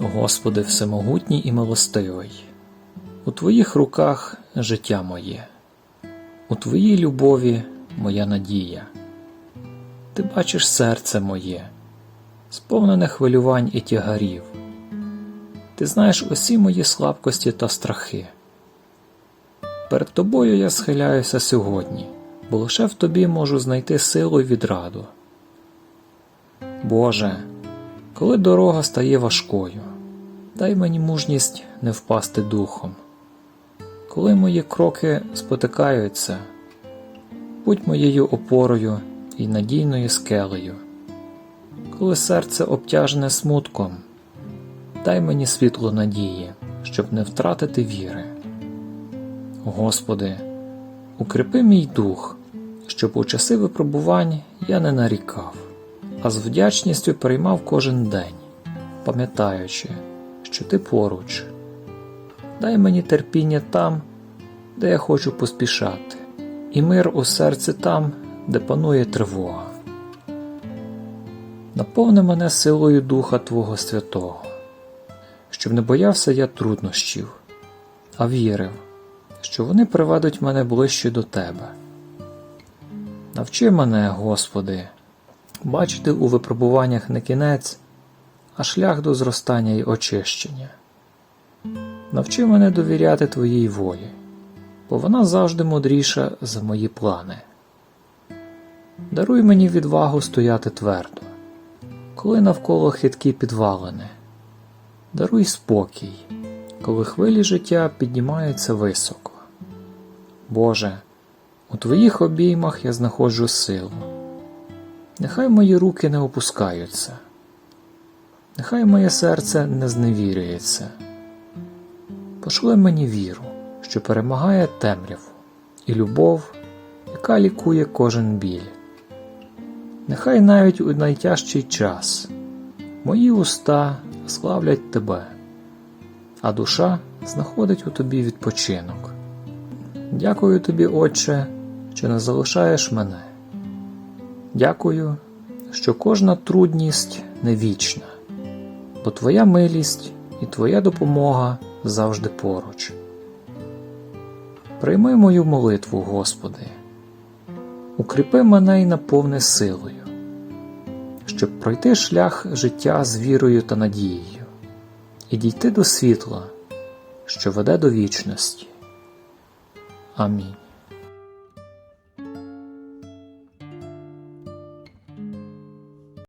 Господи Всемогутній і милостивий, у Твоїх руках життя моє, у Твоїй любові моя надія. Ти бачиш серце моє, сповнене хвилювань і тягарів. Ти знаєш усі мої слабкості та страхи. Перед тобою я схиляюся сьогодні, бо лише в тобі можу знайти силу й відраду. Боже, коли дорога стає важкою, дай мені мужність не впасти духом. Коли мої кроки спотикаються, будь моєю опорою і надійною скелею. Коли серце обтяжене смутком, дай мені світло надії, щоб не втратити віри. Господи, укріпи мій дух, щоб у часи випробувань я не нарікав, а з вдячністю приймав кожен день, пам'ятаючи, що ти поруч. Дай мені терпіння там, де я хочу поспішати, і мир у серці там, де панує тривога. Наповни мене силою Духа Твого Святого, щоб не боявся я труднощів, а вірив, що вони приведуть мене ближче до Тебе. Навчи мене, Господи, бачити у випробуваннях не кінець, а шлях до зростання й очищення. Навчи мене довіряти Твоїй волі, бо вона завжди мудріша за мої плани. Даруй мені відвагу стояти твердо, коли навколо хиткі підвалини. Даруй спокій, коли хвилі життя піднімаються високо. Боже, у Твоїх обіймах я знаходжу силу. Нехай мої руки не опускаються, нехай моє серце не зневірюється. Пошли мені віру, що перемагає темряву, і любов, яка лікує кожен біль. Нехай навіть у найтяжчий час мої уста славлять Тебе, а душа знаходить у Тобі відпочинок. Дякую тобі, Отче, що не залишаєш мене. Дякую, що кожна трудність не вічна, бо Твоя милість і Твоя допомога завжди поруч. Прийми мою молитву, Господи, укріпи мене й наповни силою, щоб пройти шлях життя з вірою та надією і дійти до світла, що веде до вічності. Амінь.